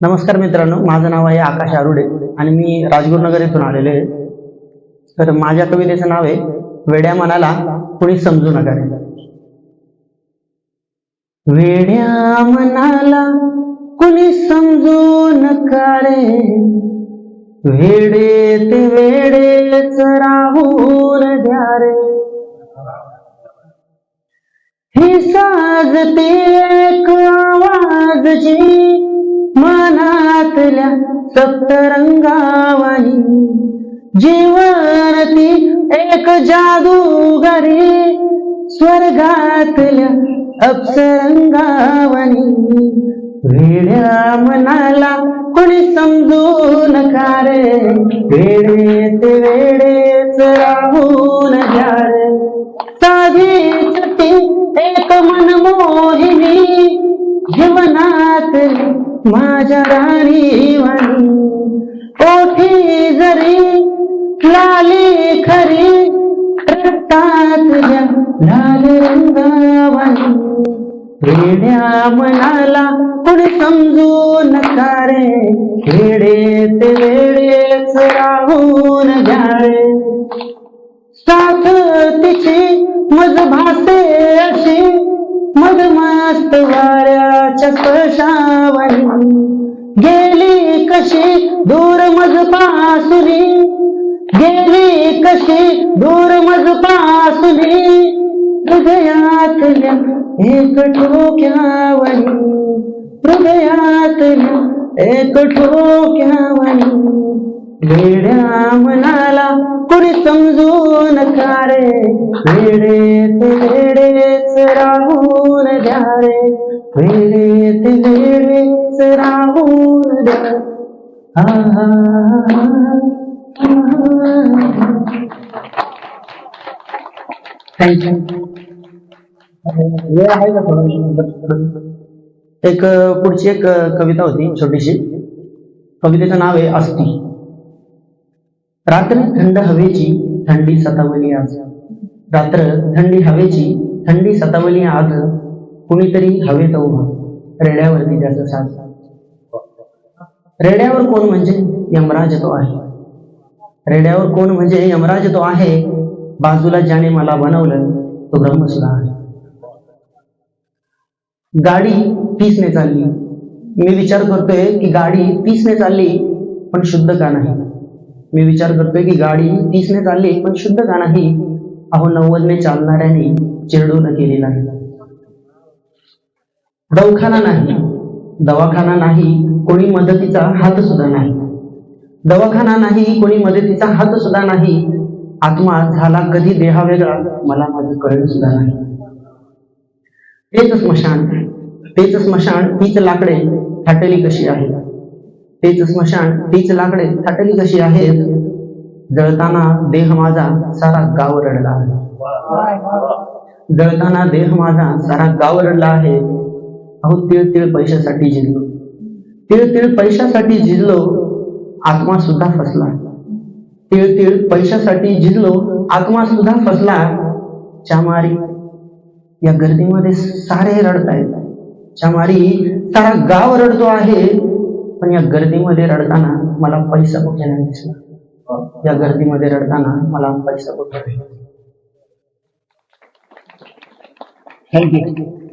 नमस्कार मित्रांनो माझं नाव आहे आकाश आरुडे आणि मी राजगुरुनगर येथून आलेले आहे. तर माझ्या कवितेचं नाव आहे वेड्या मनाला कुणी समजू नका वेड्या मनाला कुणी समजू नका रे. वेडे ते वेडेच राहून द्या रे. ही साजते एक आवाजची मनातल्या सप्तरंगावानी जीवनती एक जादूगारी स्वर्गातल्या अप्सरंगावानी. वेड्या मनाला कोणी समजू नका रे. वेडे ते वेडेच राहू माझ्या राणी वाणी ओठी जरी लाली खरी रक्तात लाल रंगावाणी. वेड्या मनाला कोणी समजू नका रे. खेडे ते वेडेच राहून घ्याळे साथ तिची मज भासे अशी. मधमास्त वाऱ्याच्या स्पर्शावरी गेली कशी दूर मज पासुरी गेली कशी दूर मज पासुरी हृदयातल्या एक ठोक्यावरी हृदयातल्या एक ठोक्यावरी वेड्या मनाला कुणी समजून नका रे. वेडे ते वेडेच राहू रे वेडे ते वेडेच राहून थँक्यू वेळ आहे का थोडं एक पुढची एक कविता होती छोटीशी कवितेचं नाव आहे अस्थि रात्र थंड हवेची थंडी सतावली आज रात्र थंडी हवेची थंडी सतावली आज कुणीतरी हवेत उभा. रेड्यावरती त्याचं साथ. रेड्यावर कोण म्हणजे यमराज तो आहे? रेड्यावर कोण म्हणजे यमराज तो आहे? बाजूला ज्याने मला बनवलं तो ब्रह्मसुद्धा आहे. गाडी तीसने चालली. मी विचार करतोय की गाडी तीसने चालली पण शुद्ध का नाही? मी विचार करतोय की गाडी तीसने चालली पण शुद्ध का नाही? अहो नव्वदने चालणाऱ्याने चिरडून केली नाही. दवाखाना नाही. दवाखाना नाही कोणी मदतीचा हात सुद्धा नाही. दवाखाना नाही कोणी मदतीचा हात सुद्धा नाही. आत्मा झाला कधी देहा वेगळा मला माझं कळलं सुद्धा नाही. तेच स्मशान तेच स्मशान तीच लाकडे थाटली कशी आहे तेच स्मशान तीच लाकडे थाटली कशी आहेत? जळताना देह माझा सारा गाव रडला आहे. जळताना देह माझा सारा गाव रडला आहे. अहो तिळ तिळ पैशासाठी झिजलो तिळ तिळ पैशासाठी झिजलो आत्मा सुद्धा फसला. तिळ तिळ पैशासाठी झिजलो आत्मा सुद्धा फसला. चामारी या गर्दीमध्ये सारे रडतायत. चामारी सारा गाव रडतो आहे पण या गर्दीमध्ये रडताना मला पैसा कुठे नाही दिसला. या गर्दीमध्ये रडताना मला पैसा कुठे थँक्यू